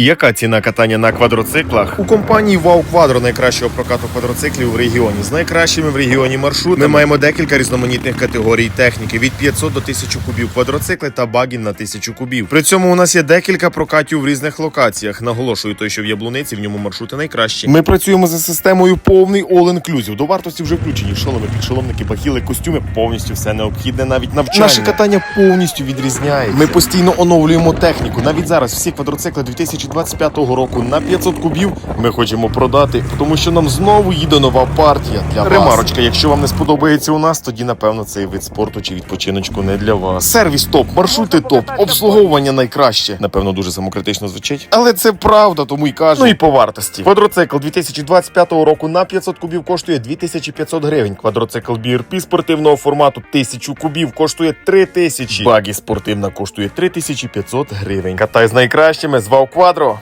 Яка ціна катання на квадроциклах? У компанії Вау Квадро найкращого прокату квадроциклів в регіоні. З найкращими в регіоні маршрутами. Ми маємо декілька різноманітних категорій техніки від 500 до 1000 кубів квадроцикли та багі на 1000 кубів. При цьому у нас є декілька прокатів в різних локаціях. Наголошую, той, що в Яблуниці, в ньому маршрути найкращі. Ми працюємо за системою повний all-inclusive. До вартості вже включені шоломи, підшоломники, бахіли, костюми. Повністю все необхідне, навіть навчання. Наше катання повністю відрізняється. Ми постійно оновлюємо техніку. Навіть зараз всі квадроцикли 2025 року на 500 кубів ми хочемо продати, тому що нам знову їде нова партія для вас. Ремарочка, якщо вам не сподобається у нас, тоді напевно цей вид спорту чи відпочиночку не для вас. Сервіс топ, маршрути топ, обслуговування найкраще. Напевно, дуже самокритично звучить. Але це правда, тому й кажу. Ну і по вартості. Квадроцикл 2025 року на 500 кубів коштує 2500 гривень. Квадроцикл BRP спортивного формату 1000 кубів коштує 3000. Багі спортивна коштує 3500 гривень. Катай з найкращими звав квадро. 4